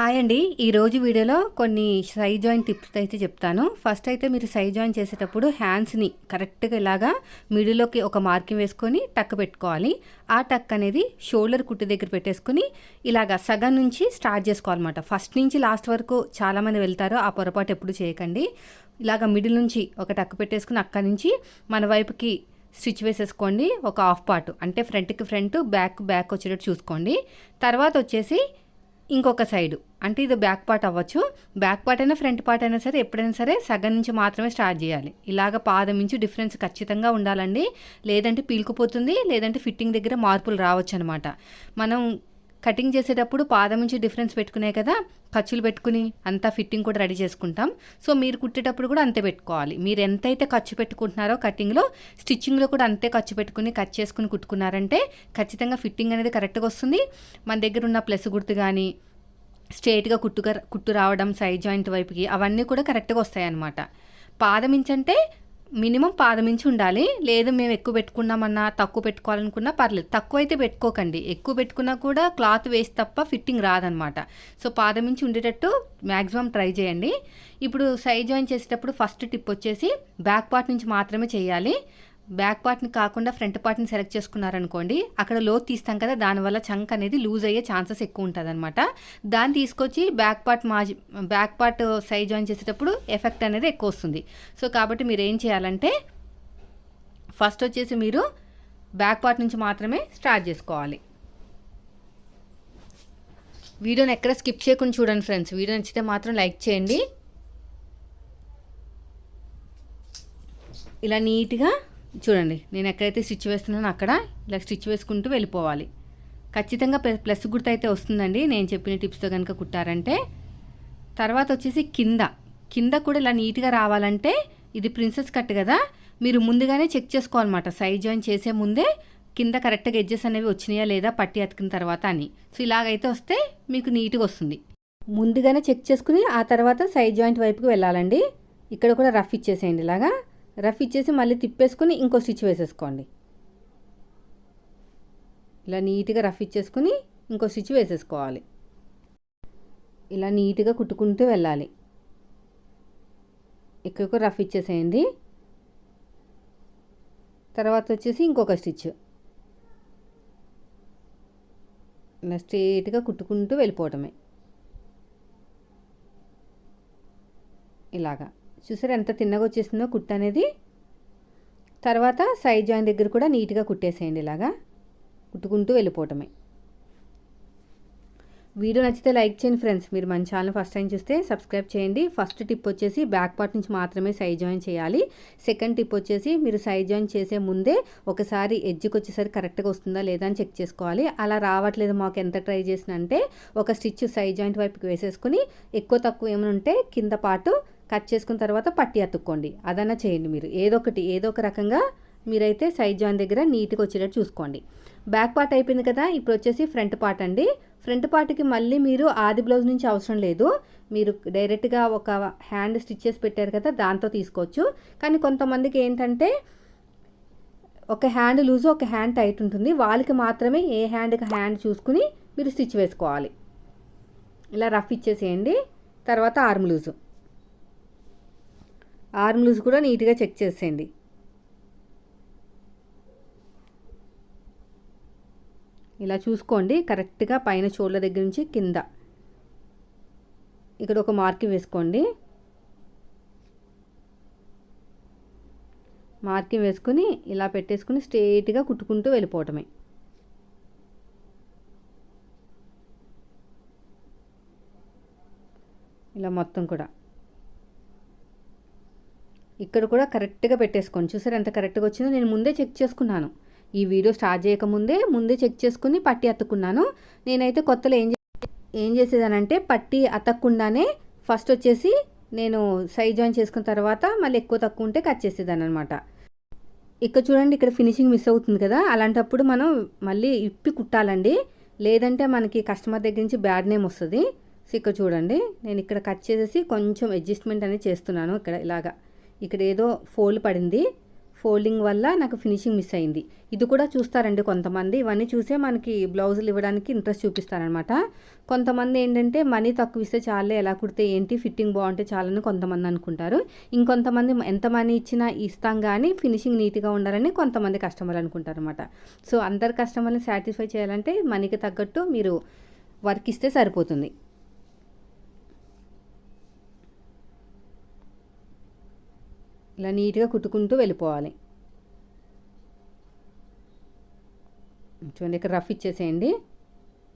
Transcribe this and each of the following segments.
Hi అండి. ఈరోజు వీడియోలో కొన్ని సై జాయింట్ టిప్స్ అయితే చెప్తాను. ఫస్ట్ అయితే మీరు సై జాయిన్ చేసేటప్పుడు హ్యాండ్స్ని కరెక్ట్గా ఇలాగా మిడిల్లోకి ఒక మార్కింగ్ వేసుకొని టక్ పెట్టుకోవాలి. ఆ టక్ అనేది షోల్డర్ కుట్టు దగ్గర పెట్టేసుకొని ఇలాగా సగం నుంచి స్టార్ట్ చేసుకోవాలన్నమాట. ఫస్ట్ నుంచి లాస్ట్ వరకు చాలామంది వెళ్తారు ఆ పొరపాటు ఎప్పుడు చేయకండి. ఇలాగ మిడిల్ నుంచి ఒక టక్ పెట్టేసుకుని అక్కడి నుంచి మన వైపుకి స్టిచ్ వేసేసుకోండి. ఒక హాఫ్ పార్ట్ అంటే ఫ్రంట్కి ఫ్రంట్ బ్యాక్ బ్యాక్ వచ్చేటట్టు చూసుకోండి. తర్వాత వచ్చేసి ఇంకొక సైడు. అంటే ఇది బ్యాక్ పార్ట్ అవ్వచ్చు. బ్యాక్ పార్ట్ అయినా ఫ్రంట్ పార్ట్ అయినా సరే ఎప్పుడైనా సరే సగం నుంచి మాత్రమే స్టార్ట్ చేయాలి. ఇలాగ పాదం నుంచి డిఫరెన్స్ ఖచ్చితంగా ఉండాలండి. లేదంటే పీలుకుపోతుంది లేదంటే ఫిట్టింగ్ దగ్గర మార్పులు రావచ్చు అనమాట మనం కటింగ్ చేసేటప్పుడు పాదం నుంచి డిఫరెన్స్ పెట్టుకునే కదా? ఖర్చులు పెట్టుకుని అంతా ఫిట్టింగ్ కూడా రెడీ చేసుకుంటాం. సో మీరు కుట్టేటప్పుడు కూడా అంతే పెట్టుకోవాలి. మీరు ఎంతైతే ఖర్చు పెట్టుకుంటున్నారో కటింగ్లో స్టిచ్చింగ్లో కూడా అంతే ఖర్చు పెట్టుకుని కట్ చేసుకుని కుట్టుకున్నారంటే ఖచ్చితంగా ఫిట్టింగ్ అనేది కరెక్ట్గా వస్తుంది. మన దగ్గర ఉన్న ప్లస్ గుర్తు కానీ స్ట్రేట్గా కుట్టుగా కుట్టు రావడం సైడ్ జాయింట్ వైపుకి అవన్నీ కూడా కరెక్ట్గా వస్తాయి అన్నమాట పాదమించంటే మినిమం పాదమించి ఉండాలి. లేదు మేము ఎక్కువ పెట్టుకున్నామన్నా తక్కువ పెట్టుకోవాలనుకున్నా పర్లేదు. తక్కువ అయితే పెట్టుకోకండి. ఎక్కువ పెట్టుకున్నా కూడా క్లాత్ వేసి తప్ప ఫిట్టింగ్ రాదనమాట. సో పాదమించి ఉండేటట్టు మ్యాక్సిమం ట్రై చేయండి. ఇప్పుడు సైజ్ జాయిన్ చేసేటప్పుడు ఫస్ట్ టిప్ వచ్చేసి బ్యాక్ పార్ట్ నుంచి మాత్రమే చేయాలి. బ్యాక్ పార్ట్ని కాకుండా ఫ్రంట్ పార్ట్ని సెలెక్ట్ చేసుకున్నారనుకోండి అక్కడ లోత్ తీస్తాం కదా దానివల్ల చంక్ అనేది లూజ్ అయ్యే ఛాన్సెస్ ఎక్కువ ఉంటుంది అనమాట దాన్ని తీసుకొచ్చి బ్యాక్ పార్ట్ మాజి బ్యాక్ పార్ట్ సైజ్ జాయిన్ చేసేటప్పుడు ఎఫెక్ట్ అనేది ఎక్కువ వస్తుంది. సో కాబట్టి మీరు ఏం చేయాలంటే ఫస్ట్ వచ్చేసి మీరు బ్యాక్ పార్ట్ నుంచి మాత్రమే స్టార్ట్ చేసుకోవాలి. వీడియోని ఎక్కడ స్కిప్ చేయకుండా చూడండి ఫ్రెండ్స్. వీడియో నచ్చితే మాత్రం లైక్ చేయండి. ఇలా నీట్గా చూడండి నేను ఎక్కడైతే స్టిచ్ వేస్తున్నానో అక్కడ ఇలా స్టిచ్ వేసుకుంటూ వెళ్ళిపోవాలి. ఖచ్చితంగా ప్లస్ గుర్తు అయితే వస్తుందండి నేను చెప్పిన టిప్స్తో కనుక కుట్టారంటే. తర్వాత వచ్చేసి కింద. కింద కూడా ఇలా నీట్గా రావాలంటే ఇది ప్రిన్సెస్ కట్ కదా మీరు ముందుగానే చెక్ చేసుకోవాలన్నమాట. సైజ్ జాయిన్ చేసే ముందే కింద కరెక్ట్గా ఎడ్జెస్ అనేవి వచ్చినాయా లేదా పట్టి అతికిన తర్వాత అని. సో ఇలాగైతే వస్తే మీకు నీట్గా వస్తుంది. ముందుగానే చెక్ చేసుకుని ఆ తర్వాత సైజ్ జాయింట్ వైపుకి వెళ్ళాలండి. ఇక్కడ కూడా రఫ్ ఇచ్చేసేయండి ఇలాగా. రఫ్ ఇచ్చేసి మళ్ళీ తిప్పేసుకుని ఇంకో స్టిచ్ వేసేసుకోండి. ఇలా నీట్గా రఫ్ ఇచ్చేసుకుని ఇంకో స్టిచ్ వేసేసుకోవాలి. ఇలా నీట్గా కుట్టుకుంటూ వెళ్ళాలి. ఎక్కువ రఫ్ ఇచ్చేసేయండి. తర్వాత వచ్చేసి ఇంకొక స్టిచ్. ఇలా స్ట్రేట్గా కుట్టుకుంటూ వెళ్ళిపోవటమే. ఇలాగా. చూసారు ఎంత తిన్నగా వచ్చేసిందో కుట్ట అనేది. తర్వాత సైడ్ జాయిన్ దగ్గర కూడా నీట్గా కుట్టేసేయండి ఇలాగా. కుట్టుకుంటూ వెళ్ళిపోవటమే. వీడియో నచ్చితే లైక్ చేయండి ఫ్రెండ్స్. మీరు మన ఛానల్ ఫస్ట్ టైం చూస్తే సబ్స్క్రైబ్ చేయండి. ఫస్ట్ టిప్ వచ్చేసి బ్యాక్ పార్ట్ నుంచి మాత్రమే సైజ్ జాయిన్ చేయాలి. సెకండ్ టిప్ వచ్చేసి మీరు సైజ్ జాయిన్ చేసే ముందే ఒకసారి ఎడ్జ్కి వచ్చేసరికి కరెక్ట్గా వస్తుందా లేదా అని చెక్ చేసుకోవాలి. అలా రావట్లేదు మాకు ఎంత ట్రై చేసినంటే ఒక స్టిచ్ సైజ్ జాయింట్ వైపుకి వేసేసుకుని ఎక్కువ తక్కువ ఏమైనా ఉంటే కింద పాటు కట్ చేసుకున్న తర్వాత పట్టి అతుక్కోండి. అదన్నా చేయండి మీరు. ఏదో ఒకటి ఏదో ఒక రకంగా మీరైతే సైడ్ జాయిన్ దగ్గర నీట్గా వచ్చేటట్టు చూసుకోండి. బ్యాక్ పార్ట్ అయిపోయింది కదా ఇప్పుడు వచ్చేసి ఫ్రంట్ పార్ట్ అండి. ఫ్రంట్ పార్ట్కి మళ్ళీ మీరు ఆది బ్లౌజ్ నుంచి అవసరం లేదు. మీరు డైరెక్ట్గా ఒక హ్యాండ్ స్టిచ్ చేసి పెట్టారు కదా దాంతో తీసుకోవచ్చు. కానీ కొంతమందికి ఏంటంటే ఒక హ్యాండ్ లూజు ఒక హ్యాండ్ టైట్ ఉంటుంది. వాళ్ళకి మాత్రమే ఏ హ్యాండ్కి హ్యాండ్ చూసుకుని మీరు స్టిచ్ వేసుకోవాలి. ఇలా రఫ్ ఇచ్చేసేయండి. తర్వాత ఆర్మ్ లూజు. ఆర్మ్ లూజ్ కూడా నీట్గా చెక్ చేసేయండి. ఇలా చూసుకోండి కరెక్ట్గా పైన షోల్డర్ దగ్గర నుంచి కింద. ఇక్కడ ఒక మార్కింగ్ వేసుకోండి. మార్కింగ్ వేసుకుని ఇలా పెట్టేసుకుని స్ట్రేట్గా కుట్టుకుంటూ వెళ్ళిపోవటమే. ఇలా మొత్తం కూడా. ఇక్కడ కూడా కరెక్ట్గా పెట్టేసుకోండి. చూసారు ఎంత కరెక్ట్గా వచ్చిందో? నేను ముందే చెక్ చేసుకున్నాను. ఈ వీడియో స్టార్ట్ చేయకముందే ముందే చెక్ చేసుకుని పట్టి అతుక్కున్నాను. నేనైతే కొత్తలో ఏం ఏం చేసేదానంటే పట్టి అతక్కుండానే ఫస్ట్ వచ్చేసి నేను సైజ్ జాయిన్ చేసుకున్న తర్వాత మళ్ళీ ఎక్కువ తక్కువ ఉంటే కట్ చేసేదాన్ని అనమాట ఇక్కడ చూడండి ఇక్కడ ఫినిషింగ్ మిస్ అవుతుంది కదా? అలాంటప్పుడు మనం మళ్ళీ ఇప్పి కుట్టాలండి. లేదంటే మనకి కస్టమర్ దగ్గర నుంచి బ్యాడ్ నేమ్ వస్తుంది. సో ఇక్కడ చూడండి. నేను ఇక్కడ కట్ చేసేసి కొంచెం అడ్జస్ట్మెంట్ అనేది చేస్తున్నాను. ఇక్కడ ఇలాగా. ఇక్కడ ఏదో ఫోల్డ్ పడింది. ఫోల్డింగ్ వల్ల నాకు ఫినిషింగ్ మిస్ అయింది. ఇది కూడా చూస్తారండి కొంతమంది. ఇవన్నీ చూసే మనకి బ్లౌజులు ఇవ్వడానికి ఇంట్రెస్ట్ చూపిస్తారనమాట కొంతమంది ఏంటంటే మనీ తక్కువ ఇస్తే చాలే ఎలా కుడితే ఏంటి ఫిట్టింగ్ బాగుంటే చాలని కొంతమంది అనుకుంటారు. ఇంకొంతమంది ఎంత మనీ ఇచ్చినా ఇస్తాం కానీ ఫినిషింగ్ నీట్గా ఉండాలని కొంతమంది కస్టమర్లు అనుకుంటారు అనమాట సో అందరు కస్టమర్ని సాటిస్ఫై చేయాలంటే మనీకి తగ్గట్టు మీరు వర్క్ ఇస్తే సరిపోతుంది. ఇలా నీట్గా కుట్టుకుంటూ వెళ్ళిపోవాలి. చూడండి ఇక్కడ రఫ్ ఇచ్చేసేయండి.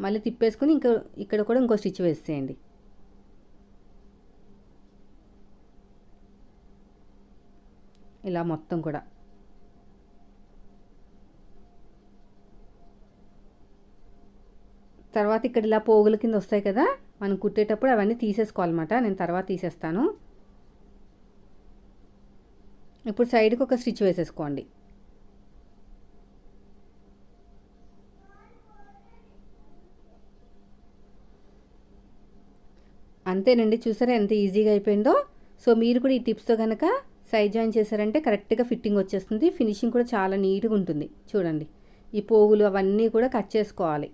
మళ్ళీ తిప్పేసుకుని ఇంకా ఇక్కడ కూడా ఇంకో స్టిచ్ వేసేయండి. ఇలా మొత్తం కూడా. తర్వాత ఇక్కడ ఇలా పోగుల కింద వస్తాయి కదా? మనం కుట్టేటప్పుడు అవన్నీ తీసేసుకోవాలన్నమాట. నేను తర్వాత తీసేస్తాను. ఇప్పుడు సైడ్కి ఒక స్టిచ్ వేసేసుకోండి. అంతేనండి చూసారా ఎంత ఈజీగా అయిపోయిందో? సో మీరు కూడా ఈ టిప్స్తో కనుక సైజ్ జాయిన్ చేశారంటే కరెక్ట్గా ఫిట్టింగ్ వచ్చేస్తుంది. ఫినిషింగ్ కూడా చాలా నీట్గా ఉంటుంది. చూడండి. ఈ పోగులు అవన్నీ కూడా కట్ చేసుకోవాలి.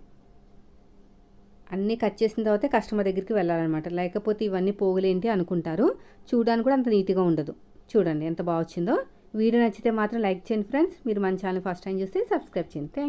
అన్నీ కట్ చేసిన తర్వాత కస్టమర్ దగ్గరికి వెళ్ళాలన్నమాట. లేకపోతే ఇవన్నీ పోగులేంటి అనుకుంటారు. చూడడానికి కూడా అంత నీట్గా ఉండదు. చూడండి ఎంత బాగా వచ్చిందో. వీడియో నచ్చితే మాత్రం లైక్ చేయండి ఫ్రెండ్స్. మీరు మన ఛానల్ ఫస్ట్ టైం చూస్తే సబ్స్క్రైబ్ చేయండి. థ్యాంక్